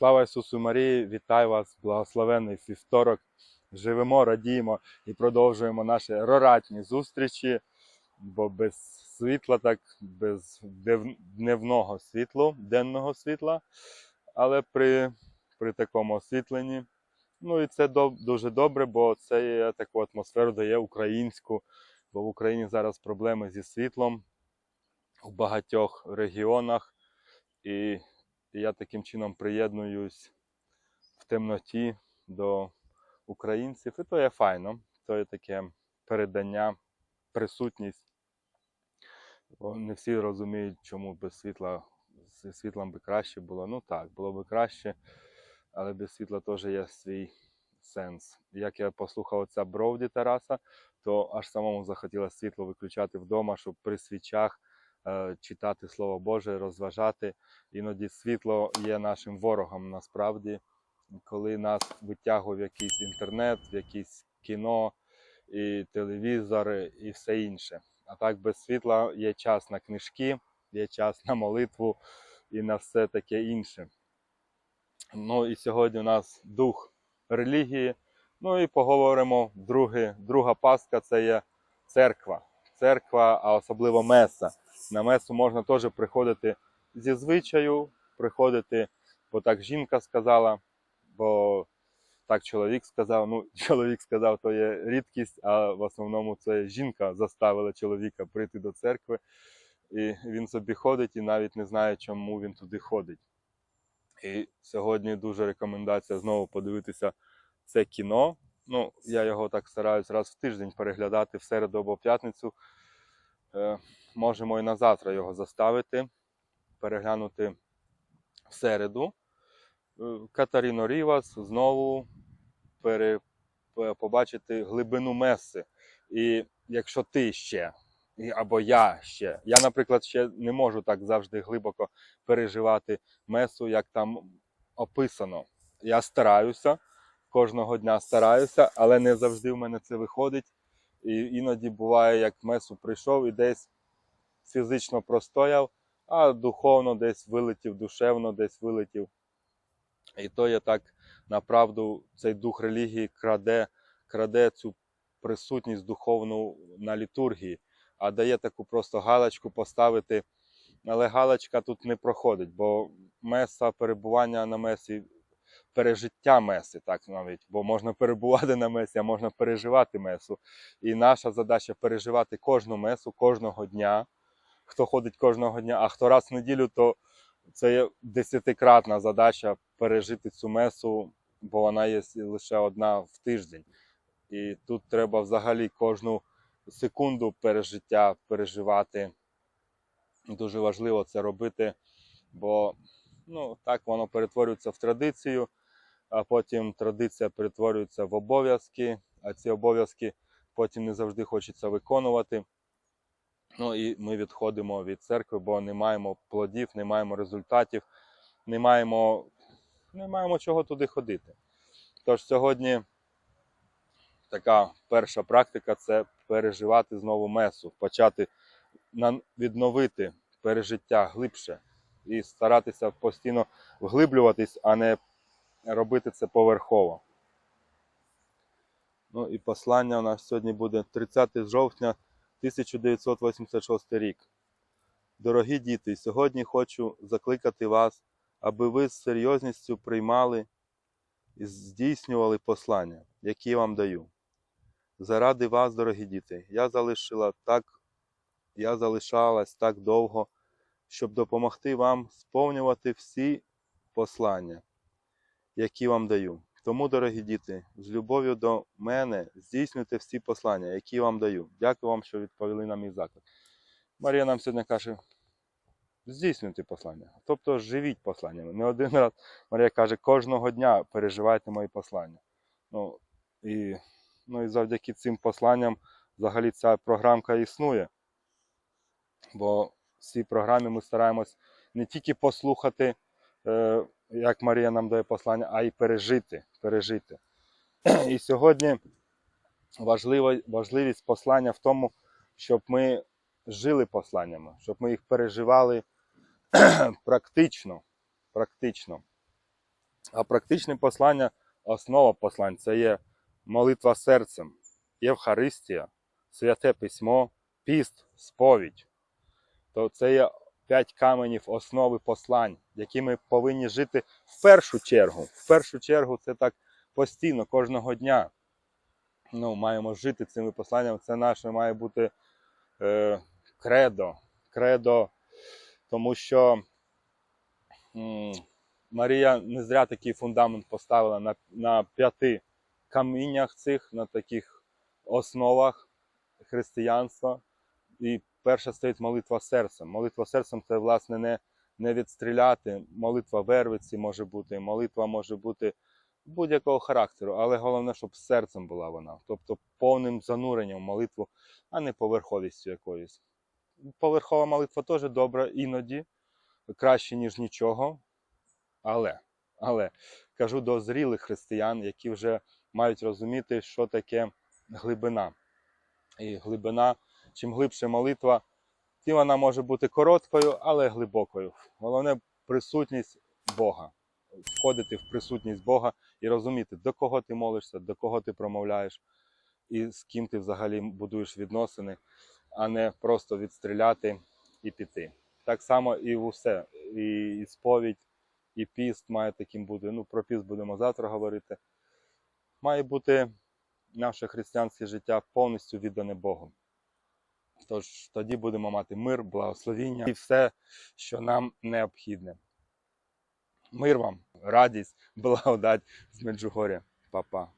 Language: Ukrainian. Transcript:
Слава Ісусу Марії! Вітаю вас, благословенний вівторок. Живемо, радіємо і продовжуємо наші роратні зустрічі, бо без світла, так без дневного світла, денного світла, але при, при такому освітленні. Ну і це доб- дуже добре, бо це таку атмосферу дає українську, бо в Україні зараз проблеми зі світлом у багатьох регіонах. І і я таким чином приєднуюсь в темноті до українців. І то є файно, то є таке передання, присутність. Не всі розуміють, чому без світла зі світлом би краще було. Ну так, було би краще, але без світла теж є свій сенс. Як я послухав оця Бровді Тараса, то аж самому захотілося світло виключати вдома, щоб при свічах читати Слово Боже, розважати. Іноді світло є нашим ворогом насправді, коли нас витягує в якийсь інтернет, в якийсь кіно, і телевізор, і все інше. А так без світла є час на книжки, є час на молитву і на все таке інше. Ну і сьогодні у нас дух релігії. Ну і поговоримо друге, друга пастка це є церква. Церква, а особливо меса. На месу можна теж приходити зі звичаю, приходити, бо так жінка сказала, бо так чоловік сказав. Ну, чоловік сказав, то є рідкість, а в основному це жінка заставила чоловіка прийти до церкви. І він собі ходить і навіть не знає, чому він туди ходить. І сьогодні дуже рекомендація знову подивитися це кіно. Ну, я його так стараюсь раз в тиждень переглядати в середу або в п'ятницю. Е, можемо і на завтра його заставити, переглянути в середу. Е, Катаріно Рівас знову пере, побачити глибину меси. І якщо ти ще, або я ще, я, наприклад, ще не можу так завжди глибоко переживати месу, як там описано. Я стараюся, кожного дня стараюся, але не завжди в мене це виходить. І іноді буває, як месу прийшов і десь фізично простояв, а духовно десь вилетів, душевно десь вилетів. І то є так, направду, цей дух релігії краде, краде цю присутність духовну на літургії, а дає таку просто галочку поставити. Але галочка тут не проходить, бо меса, перебування на месі, пережиття меси, так навіть, бо можна перебувати на месі, а можна переживати месу. І наша задача переживати кожну месу кожного дня. Хто ходить кожного дня, а хто раз в неділю, то це є десятикратна задача пережити цю месу, бо вона є лише одна в тиждень. І тут треба взагалі кожну секунду пережиття переживати. Дуже важливо це робити, бо ну, так воно перетворюється в традицію, а потім традиція перетворюється в обов'язки, а ці обов'язки потім не завжди хочеться виконувати. Ну і ми відходимо від церкви, бо не маємо плодів, не маємо результатів, не маємо, не маємо чого туди ходити. Тож сьогодні така перша практика це переживати знову месу, почати відновити пережиття глибше і старатися постійно вглиблюватись, а не робити це поверхово. Ну і послання у нас сьогодні буде 30 жовтня 1986 рік. Дорогі діти, сьогодні хочу закликати вас, аби ви з серйозністю приймали і здійснювали послання, які я вам даю. Заради вас, дорогі діти, я залишила так, я залишалась так довго, щоб допомогти вам сповнювати всі послання, які вам даю. Тому, дорогі діти, з любов'ю до мене здійснюйте всі послання, які вам даю. Дякую вам, що відповіли на мій заклик. Марія нам сьогодні каже: здійснюйте послання, тобто живіть посланнями. Не один раз Марія каже, кожного дня переживайте мої послання. Ну і, ну і завдяки цим посланням взагалі ця програмка існує. Бо в цій програмі ми стараємось не тільки послухати, е, як Марія нам дає послання, а й пережити. пережити. І сьогодні важливо, важливість послання в тому, щоб ми жили посланнями, щоб ми їх переживали практично. практично. А практичне послання, основа послань це є молитва серцем, Євхаристія, святе письмо, піст, сповідь. То це є п'ять каменів основи послань, які ми повинні жити в першу чергу. В першу чергу це так постійно, кожного дня. Ну, маємо жити цими посланнями. Це наше має бути е, кредо. Кредо, тому що м, Марія не зря такий фундамент поставила на, на п'яти каміннях цих, на таких основах християнства. І перша стоїть молитва серцем. Молитва серцем це, власне, не, не відстріляти. Молитва вервиці може бути, молитва може бути будь-якого характеру, але головне, щоб серцем була вона, тобто повним зануренням молитву, а не поверховістю якоюсь. Поверхова молитва теж добра іноді, краще, ніж нічого. Але, але кажу до зрілих християн, які вже мають розуміти, що таке глибина. І глибина, чим глибше молитва, тим вона може бути короткою, але глибокою. Головне присутність Бога. Входити в присутність Бога і розуміти, до кого ти молишся, до кого ти промовляєш, і з ким ти взагалі будуєш відносини, а не просто відстріляти і піти. Так само і усе. І, і сповідь, і піст має таким бути. Ну, про піст будемо завтра говорити. Має бути наше християнське життя повністю віддане Богу. Тож тоді будемо мати мир, благословіння і все, що нам необхідне. Мир вам, радість, благодать з Меджугоря. Па-па.